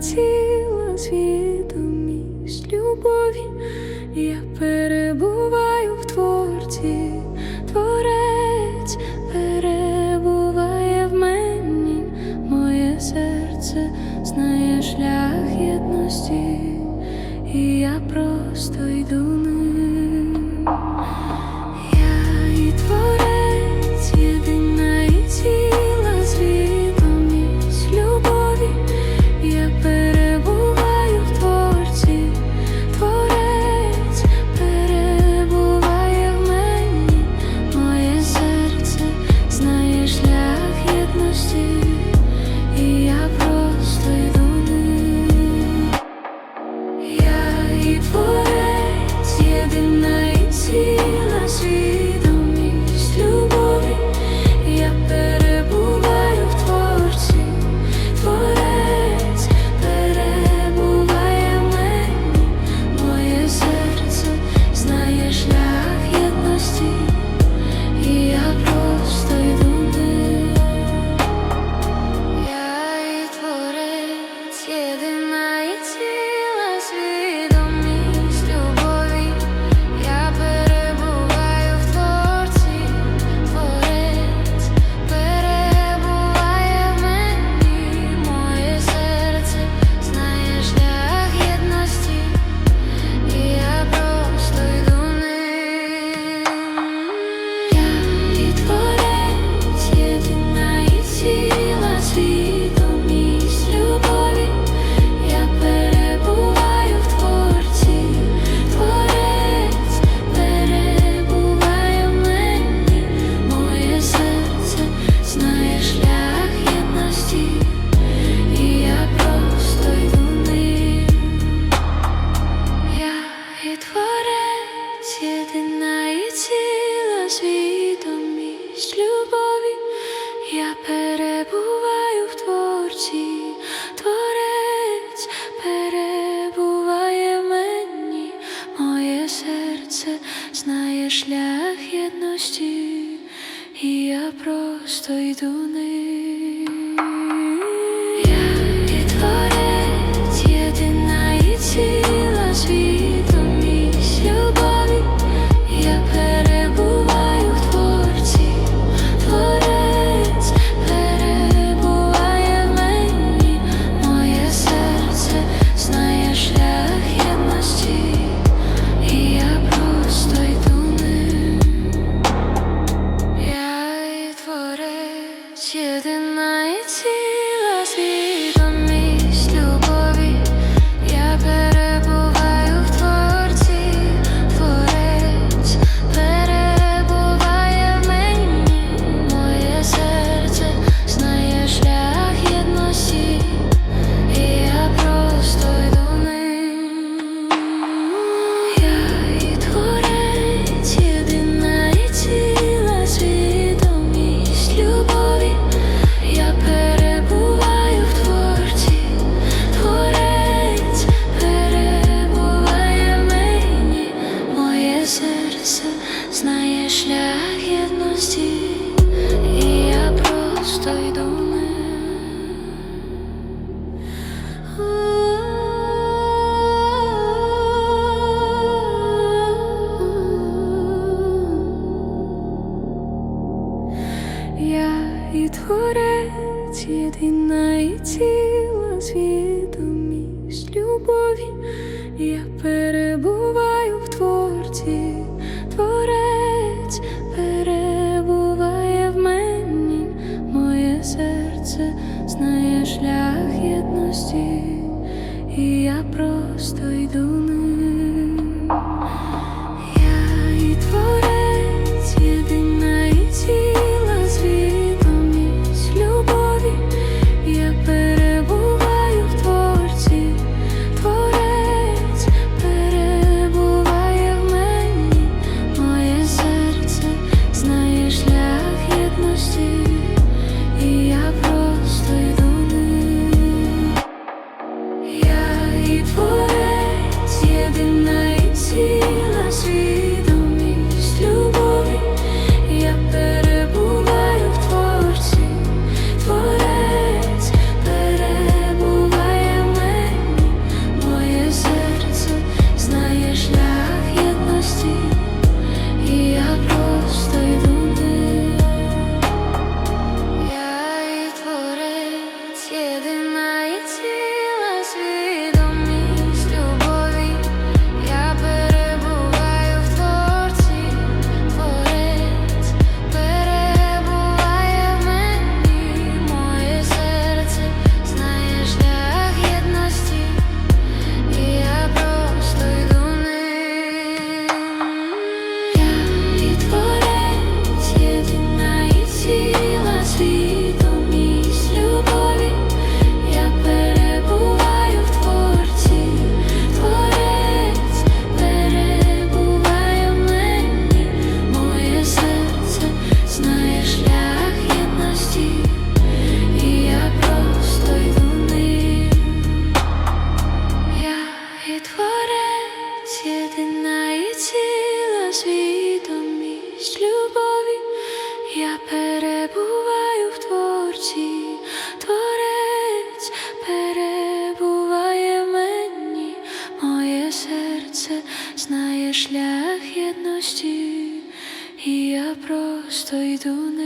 ціла свідомість любові, я перебуваю в творці, творець перебуває в мені, моє серце знає шлях єдності, і я просто йду. просто йду не. soy tu nombre.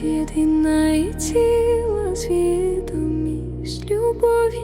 з'єднає тіло з відомість любові.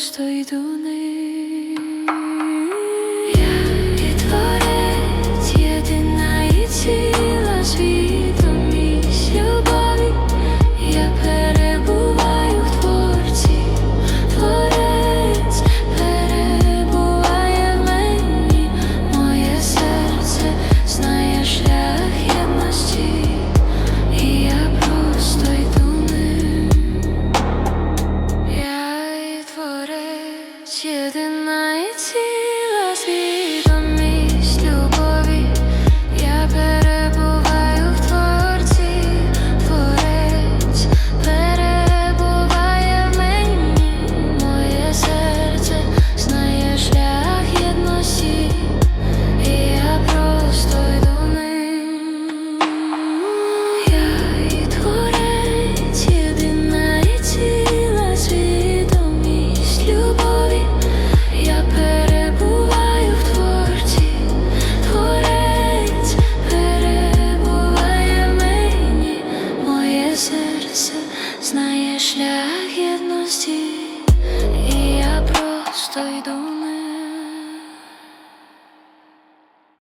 что иду на